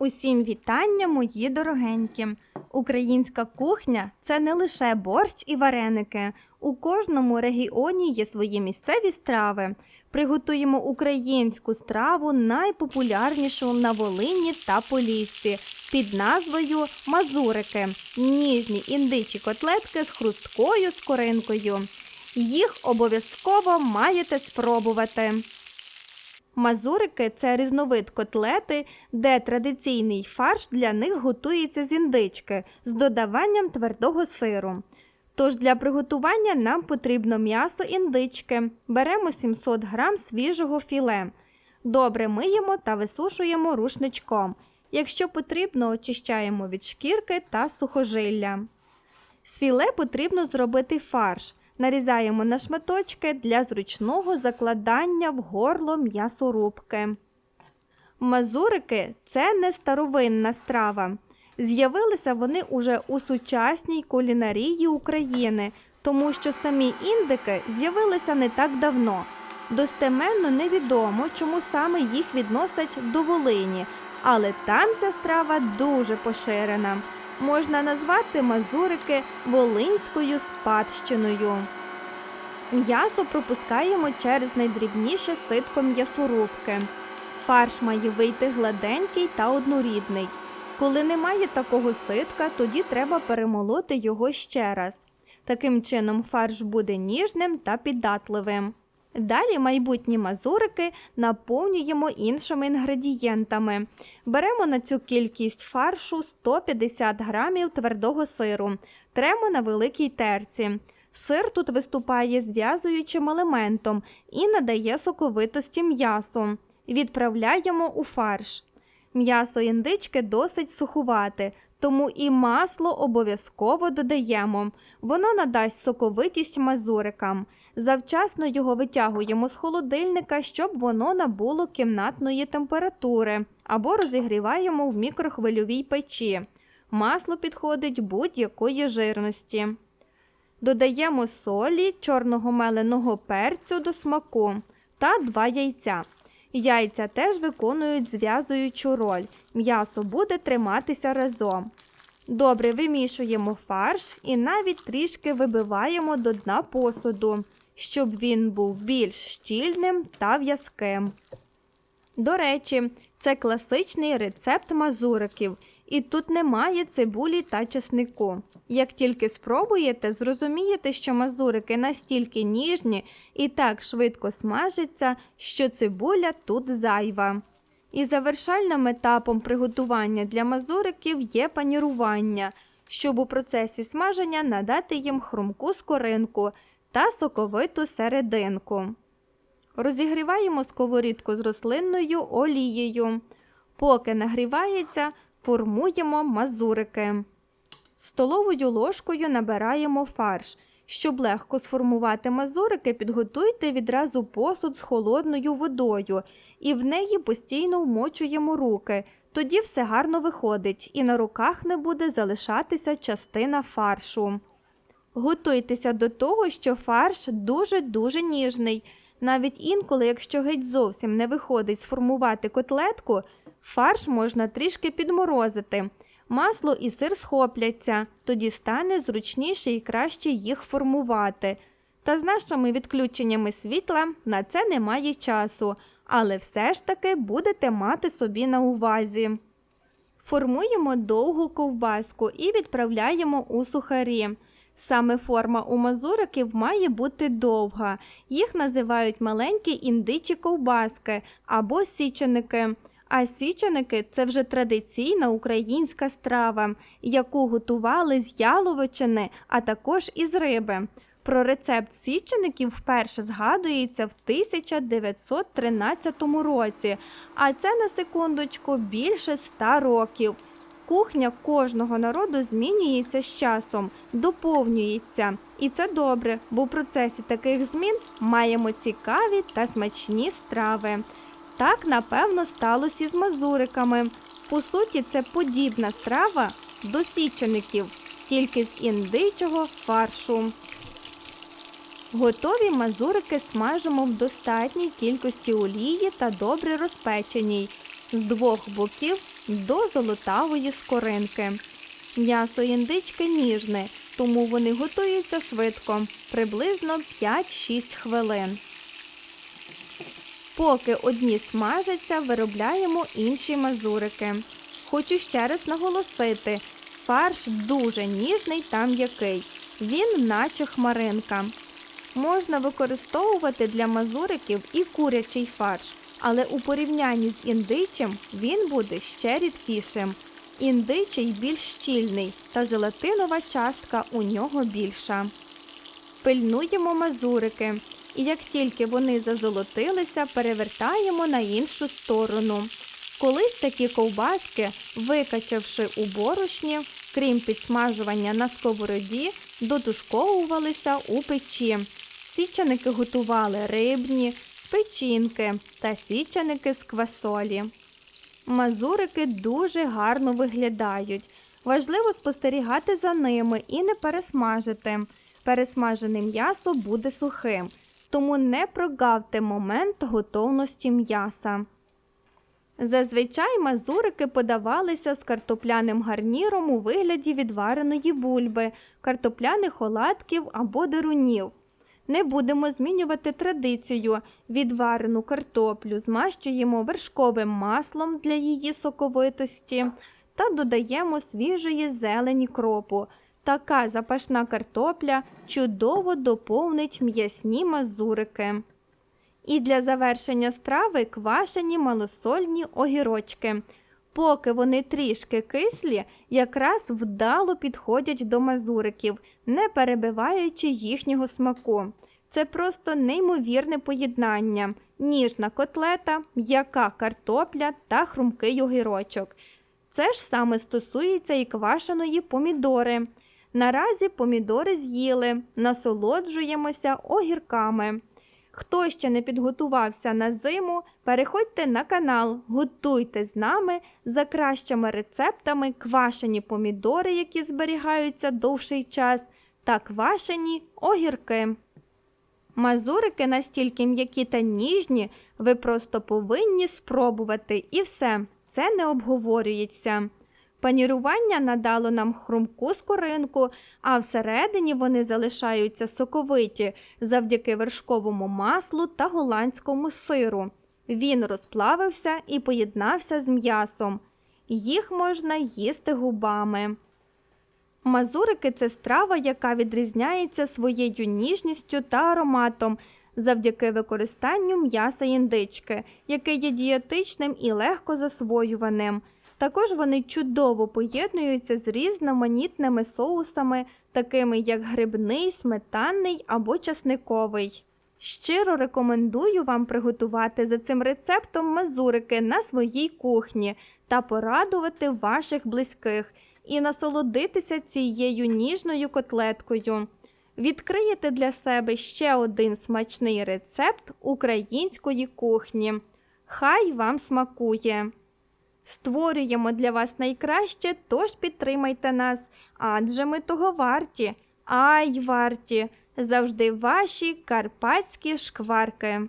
Усім вітання, мої дорогенькі. Українська кухня це не лише борщ і вареники. У кожному регіоні є свої місцеві страви. Приготуємо українську страву, найпопулярнішу на Волині та Поліссі, під назвою мазурики ніжні індичі котлетки з хрусткою скоринкою. Їх обов'язково маєте спробувати. Мазурики це різновид котлети, де традиційний фарш для них готується з індички з додаванням твердого сиру. Тож для приготування нам потрібно м'ясо індички. Беремо 700 г свіжого філе. Добре миємо та висушуємо рушничком. Якщо потрібно, очищаємо від шкірки та сухожилля. З філе потрібно зробити фарш. Нарізаємо на шматочки для зручного закладання в горло м'ясорубки. Мазурики це не старовинна страва. З'явилися вони уже у сучасній кулінарії України, тому що самі індики з'явилися не так давно. Достеменно невідомо, чому саме їх відносять до Волині, але там ця страва дуже поширена. Можна назвати мазурики волинською спадщиною. М'ясо пропускаємо через найдрібніше ситко м'ясорубки. Фарш має вийти гладенький та однорідний. Коли немає такого ситка, тоді треба перемолоти його ще раз. Таким чином фарш буде ніжним та піддатливим. Далі майбутні мазурики наповнюємо іншими інгредієнтами. Беремо на цю кількість фаршу 150 грамів твердого сиру, тремо на великій терці. Сир тут виступає зв'язуючим елементом і надає соковитості м'ясу. Відправляємо у фарш. М'ясо індички досить сухувате, тому і масло обов'язково додаємо. Воно надасть соковитість мазурикам. Завчасно його витягуємо з холодильника, щоб воно набуло кімнатної температури, або розігріваємо в мікрохвильовій печі. Масло підходить будь-якої жирності. Додаємо солі, чорного меленого перцю до смаку та два яйця. Яйця теж виконують зв'язуючу роль. М'ясо буде триматися разом. Добре вимішуємо фарш і навіть трішки вибиваємо до дна посуду, щоб він був більш щільним та в'язким. До речі, це класичний рецепт мазуриків, і тут немає цибулі та чеснику. Як тільки спробуєте, зрозумієте, що мазурики настільки ніжні і так швидко смажаться, що цибуля тут зайва. І завершальним етапом приготування для мазуриків є панірування, щоб у процесі смаження надати їм хрумку скоринку та соковиту серединку. Розігріваємо сковорідку з рослинною олією. Поки нагрівається, формуємо мазурики. Столовою ложкою набираємо фарш. Щоб легко сформувати мазурики, підготуйте відразу посуд з холодною водою і в неї постійно вмочуємо руки. Тоді все гарно виходить і на руках не буде залишатися частина фаршу. Готуйтеся до того, що фарш дуже-дуже ніжний. Навіть інколи, якщо геть зовсім не виходить сформувати котлетку, фарш можна трішки підморозити. Масло і сир схопляться, тоді стане зручніше і краще їх формувати. Та з нашими відключеннями світла на це немає часу, але все ж таки будете мати собі на увазі. Формуємо довгу ковбаску і відправляємо у сухарі. Саме форма у мазуриків має бути довга. Їх називають маленькі індичі ковбаски або січеники. А січеники це вже традиційна українська страва, яку готували з яловичини, а також із риби. Про рецепт січеників вперше згадується в 1913 році, а це на секундочку більше ста років. Кухня кожного народу змінюється з часом, доповнюється. І це добре, бо в процесі таких змін маємо цікаві та смачні страви. Так, напевно, сталося і з мазуриками. По суті, це подібна страва до січеників, тільки з індичого фаршу. Готові мазурики смажимо в достатній кількості олії та добре розпеченій. З двох боків до золотавої скоринки. М'ясо індички ніжне, тому вони готуються швидко, приблизно 5-6 хвилин. Поки одні смажаться, виробляємо інші мазурики. Хочу ще раз наголосити: фарш дуже ніжний та м'який. Він наче хмаринка. Можна використовувати для мазуриків і курячий фарш, але у порівнянні з індичим він буде ще рідкішим. Індичий більш щільний, та желатинова частка у нього більша. Пильнуємо мазурики, і як тільки вони зазолотилися, перевертаємо на іншу сторону. Колись такі ковбаски, викачавши у борошні, крім підсмажування на сковороді, дотушковувалися у печі. Січаники готували рибні, з печінки та січаники з квасолі. Мазурики дуже гарно виглядають. Важливо спостерігати за ними і не пересмажити. Пересмажене м'ясо буде сухим, тому не прогавте момент готовності м'яса. Зазвичай мазурики подавалися з картопляним гарніром у вигляді відвареної бульби, картопляних оладків або дерунів. Не будемо змінювати традицію. Відварену картоплю змащуємо вершковим маслом для її соковитості та додаємо свіжої зелені кропу. Така запашна картопля чудово доповнить м'ясні мазурики. І для завершення страви квашені малосольні огірочки. Поки вони трішки кислі, якраз вдало підходять до мазуриків, не перебиваючи їхнього смаку. Це просто неймовірне поєднання: ніжна котлета, м'яка картопля та хрумкий огірочок. Це ж саме стосується і квашеної помідори. Наразі помідори з'їли, насолоджуємося огірками. Хто ще не підготувався на зиму, переходьте на канал, готуйте з нами за кращими рецептами квашені помідори, які зберігаються довший час, та квашені огірки. Мазурики настільки м'які та ніжні, ви просто повинні спробувати і все, це не обговорюється. Панірування надало нам хрумку скоринку, а всередині вони залишаються соковиті завдяки вершковому маслу та голландському сиру. Він розплавився і поєднався з м'ясом. Їх можна їсти губами. Мазурики це страва, яка відрізняється своєю ніжністю та ароматом завдяки використанню м'яса індички, яке є дієтичним і легко засвоюваним. Також вони чудово поєднуються з різноманітними соусами, такими як грибний, сметанний або часниковий. Щиро рекомендую вам приготувати за цим рецептом мазурики на своїй кухні та порадувати ваших близьких і насолодитися цією ніжною котлеткою. Відкриєте для себе ще один смачний рецепт української кухні. Хай вам смакує! Створюємо для вас найкраще, тож підтримайте нас, адже ми того варті, ай варті, завжди ваші карпатські шкварки.